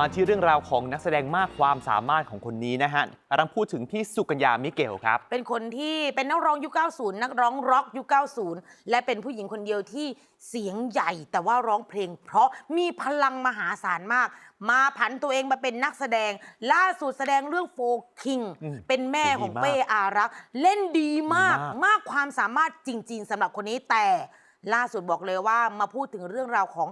มาที่เรื่องราวของนักแสดงมากความสามารถของคนนี้นะฮะกำลังพูดถึงพี่สุกัญญามิเกลครับ เป็นคนที่เป็นนักร้องยุค 90 นักร้องร็อกยุค 90 และเป็นผู้หญิงคนเดียวที่เสียงใหญ่ แต่ว่าร้องเพลง เพราะมีพลังมหาศาลมาก มาผันตัวเองมาเป็นนักแสดง ล่าสุดแสดงเรื่องโฟคิงอืมเป็นแม่ของดีมากเป้อารักษ์เล่นดีมาก ดีมาก มากความสามารถจริง ๆสำหรับคนนี้แต่ ล่าสุดบอกเลยว่ามาพูดถึงเรื่องราวของ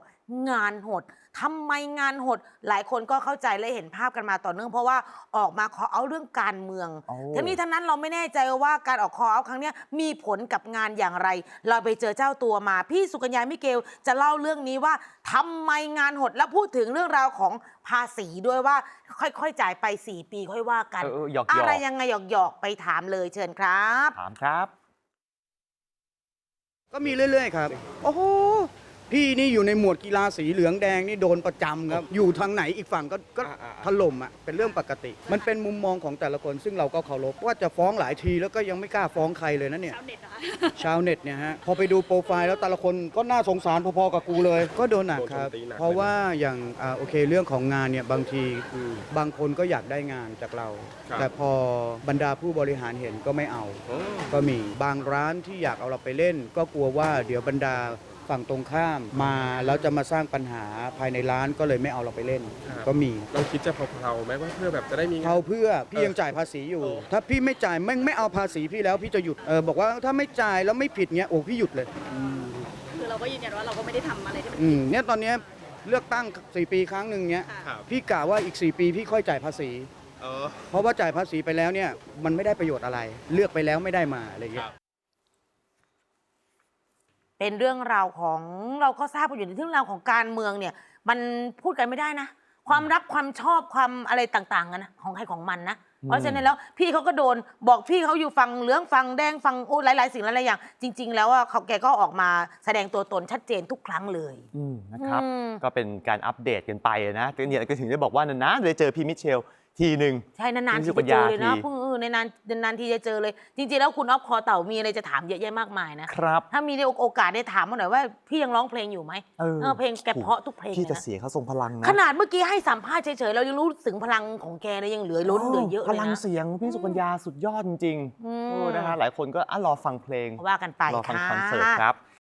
งานหดทำไมงานหด หลายคนก็เข้าใจและเห็นภาพกันมาต่อเนื่อง เพราะว่าออกมาขอเอาเรื่องการเมืองโอ้ทั้งนี้ทั้งนั้นเราไม่แน่ใจว่าการออกคอเอาครั้งเนี้ยมีผลกับงานอย่างไร เราไปเจอเจ้าตัวมา พี่สุกัญญามิเกลจะเล่าเรื่องนี้ว่าทำไมงานหดและพูดถึงเรื่องราวของภาษีด้วยว่าค่อยๆจ่ายไป 4 ปีค่อยว่ากันเออเออหยอกๆอะไรยังไงหยอกๆไปถามเลยเชิญครับ ถามครับ ก็มีเรื่อย ๆ ครับ โอ้โห พี่นี่อยู่ในหมวดกีฬาสีเหลืองแดงนี่โดนประจำครับ อยู่ทางไหนอีกฝั่งก็ก็อ่าๆๆถล่มอะเป็นเรื่องปกติ มันเป็นมุมมองของแต่ละคน ซึ่งเราก็เคารพว่าจะฟ้องหลายทีแล้วก็ยังไม่กล้าฟ้องใครเลยนะเนี่ย ชาวเน็ตเหรอคะชาวเน็ตเนี่ยฮะพอไปดูโปรไฟล์แล้วแต่ละคนก็น่าสงสารพอๆกับกูเลย ก็โดนหนักครับ โดนโจมตีหนัก เพราะว่าอย่างอ่าโอเคเรื่องของงานเนี่ยบางที อืม บางคนก็อยากได้งานจากเรา ครับ แต่พอบรรดาผู้บริหารเห็นก็ไม่เอาโอ้ก็มีบางร้านที่อยากเอาเราไปเล่น ก็กลัวว่าเดี๋ยวบรรดา ฝั่งตรงข้ามมาแล้วจะมาสร้างปัญหาภายในร้านก็เลยไม่เอาเราไปเล่นก็มีเราคิดจะเพลาๆไหมว่าเพื่อแบบจะได้มีงานเขาเพื่อพี่เออยังจ่ายภาษีอยู่เออถ้าพี่ไม่จ่ายไม่ไม่เอาภาษีพี่แล้วพี่จะหยุดเออบอกว่าถ้าไม่จ่ายแล้วไม่ผิดเงี้ยโอ้พี่หยุดเลย คือเราก็ยืนยันว่าเราก็ไม่ได้ทำอะไรที่เป็นอืมเนี่ยตอนเนี้ยเลือกตั้ง 4 ปีครั้งหนึ่งเนี้ยค่ะครับ พี่กะว่าอีก 4 ปีพี่ค่อยจ่ายภาษี เออ เพราะว่าจ่ายภาษีไปแล้วเนี่ยมันไม่ได้ประโยชน์อะไร เลือกไปแล้วไม่ได้มาอะไรเงี้ย เป็นเรื่องราวของเราก็ทราบกันอยู่ในเรื่องราวของการเมืองเนี่ย มันพูดกันไม่ได้นะ ความรักความชอบความอะไรต่างๆกันนะของใครของมันนะ เพราะฉะนั้นแล้วพี่เขาก็โดนบอกพี่เขาอยู่ฝั่งเหลืองฝั่งแดงฝั่งโอ้หลายๆ สิ่งหลายๆอย่าง จริง ๆ แล้วว่าเขาแกก็ออกมาแสดงตัวตนชัดเจนทุกครั้งเลย อืมนะครับ อืม ก็เป็นการอัปเดตกันไปนะแต่เนี่ยก็ถึงได้บอกว่านานๆเลยเจอพี่มิเชล ทีหนึ่ง ใช่นานๆพี่ทีสุกัจะญเจญาอเลยนะทีเพิ่งเออในนานนานๆทีจะเจอเลย จริงๆแล้วคุณอ๊อฟคอเต่ามีอะไรจะถามเยอะแยะมากมายนะครับ ถ้ามีโอกาสได้ถามมาหน่อยว่า พี่ยังร้องเพลงอยู่ไหมเออเออเพลงแกเพราะทุกเพลงพี่เลยแต่นะเสียงเขาทรงพลังนะขนาดเมื่อกี้ให้สัมภาษณ์เฉยๆเรายังรู้ถึงพลังของแกเนี่ยยังเหลือล้นเหลือเยอะพเลยลังนะเสียงพี่สุกัญญาสุดยอดจริงอืๆมโอ้นะฮะหลายคนก็อะรอฟังเพลงว่ากันไปรอฟังค่ะคอนเสิร์ตครับ